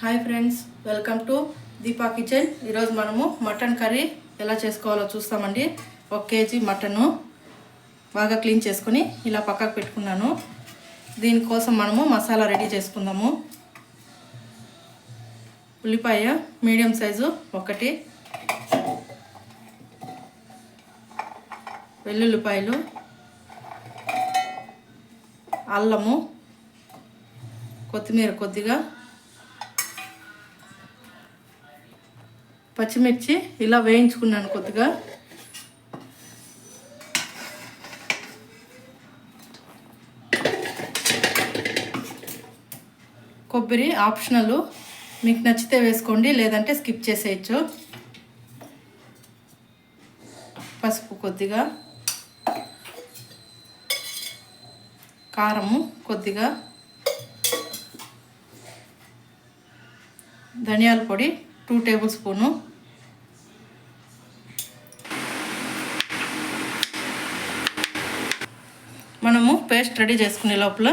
Hi friends welcome to Deepa kitchen. ఈరోజు మనము mutton curry ఎలా చేసుకోవాలో చూస్తామండి. ఒక కేజీ మటను బాగా క్లీన్ చేసుకొని ఇలా పక్కకు పెట్టుకున్నాను. దీనికోసం మనము మసాలా రెడీ చేసుకుందాము. ఉల్లిపాయ మీడియం సైజు ఒకటి. వెల్లుల్లిపాయలు. అల్లము. కొత్తిమీర కొద్దిగా. పచ్చిమిర్చి ఇలా వేయించుకున్నాను కొద్దిగా. కొబ్బరి ఆప్షనల్. మీకు నచ్చితే వేసుకోండి లేదంటే స్కిప్ చేసేయచ్చు. పసుపు కొద్దిగా. కారము కొద్దిగా. ధనియాల పొడి టూ టేబుల్ స్పూను. మనము పేస్ట్ రెడీ చేసుకునే లోపల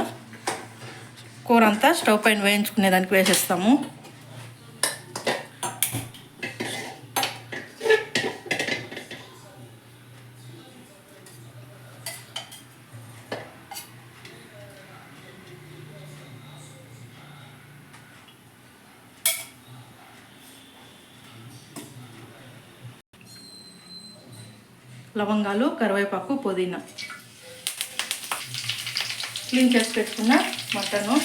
కూర అంతా స్టవ్ పైన వేయించుకునే దానికి వేసేస్తాము. లవంగాలు కరివేపాకు పుదీనా. క్లీన్ చేసి పెట్టుకున్న మటను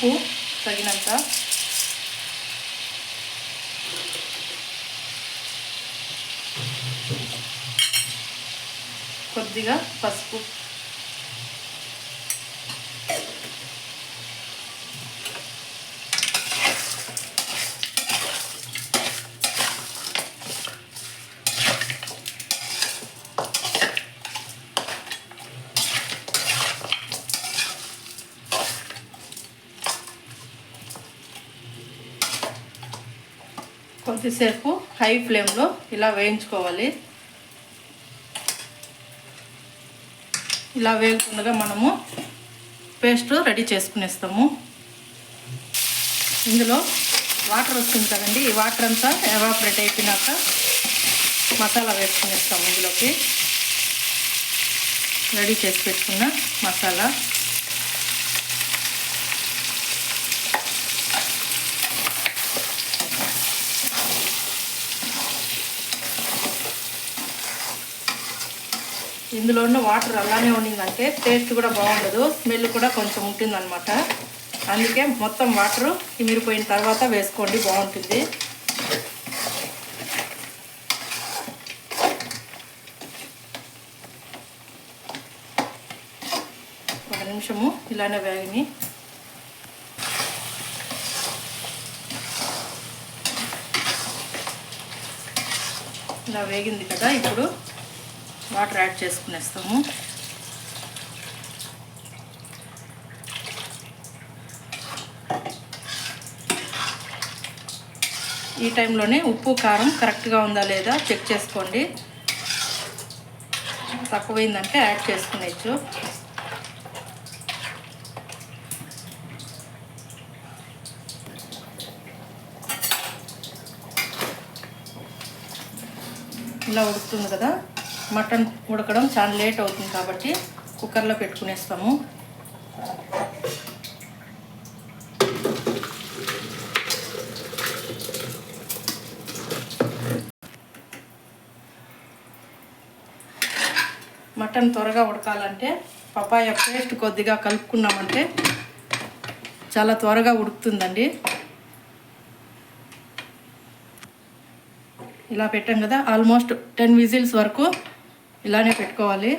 ఉప్పు తగినంత కొద్దిగా పసుపు కొద్దిసేపు హై ఫ్లేమ్లో ఇలా వేయించుకోవాలి. ఇలా వేగుతుండగా మనము పేస్ట్ రెడీ చేసుకునేస్తాము. ఇందులో వాటర్ వస్తుంది కదండి ఈ వాటర్ అంతా ఎవాపరేట్ అయిపోయినాక మసాలా వేసుకునేస్తాము ఇందులోకి. రెడీ చేసి పెట్టుకున్న మసాలా. ఇందులో ఉన్న వాటర్ అలానే ఉండిందంటే టేస్ట్ కూడా బాగుండదు స్మెల్ కూడా కొంచెం ఉంటుందన్నమాట. అందుకే మొత్తం వాటర్ మిరిపోయిన తర్వాత వేసుకోండి బాగుంటుంది. ఒక నిమిషము ఇలానే వేగని. ఇలా వేగింది కదా ఇప్పుడు. వాటర్ యాడ్ చేసుకునేస్తాము. ఈ టైంలోనే ఉప్పు కారం కరెక్ట్గా ఉందా లేదా చెక్ చేసుకోండి. తక్కువైందంటే యాడ్ చేసుకునేచ్చు. ఇలా ఉడుకుతుంది కదా. మటన్ ఉడకడం చాలా లేట్ అవుతుంది కాబట్టి కుక్కర్లో పెట్టుకునేస్తాము. మటన్ త్వరగా ఉడకాలంటే పపాయ పేస్ట్ కొద్దిగా కలుపుకున్నామంటే చాలా త్వరగా ఉడుకుతుందండి. ఇలా పెట్టాం కదా ఆల్మోస్ట్ టెన్ విజిల్స్ వరకు ఇలానే పెట్టుకోవాలి.